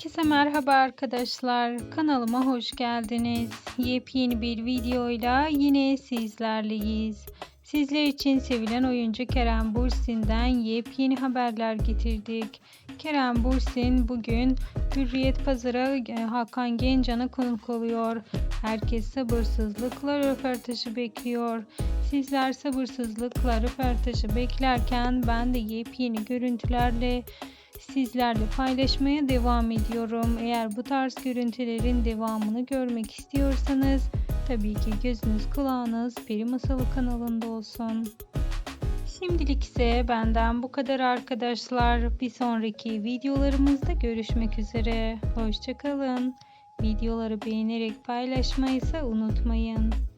Herkese merhaba arkadaşlar. Kanalıma hoş geldiniz. Yepyeni bir videoyla yine sizlerleyiz. Sizler için sevilen oyuncu Kerem Bursin'den yepyeni haberler getirdik. Kerem Bursin bugün Hürriyet Pazar'a e, Hakan Gencan'a konuk oluyor. Herkes sabırsızlıkla röportajı bekliyor. Sizler sabırsızlıkla röportajı beklerken ben de yepyeni görüntülerle sizlerle paylaşmaya devam ediyorum. Eğer bu tarz görüntülerin devamını görmek istiyorsanız tabii ki gözünüz kulağınız Peri Masalı kanalında olsun. Şimdilik ise benden bu kadar arkadaşlar. Bir sonraki videolarımızda görüşmek üzere. Hoşçakalın. Videoları beğenerek paylaşmayı ise unutmayın.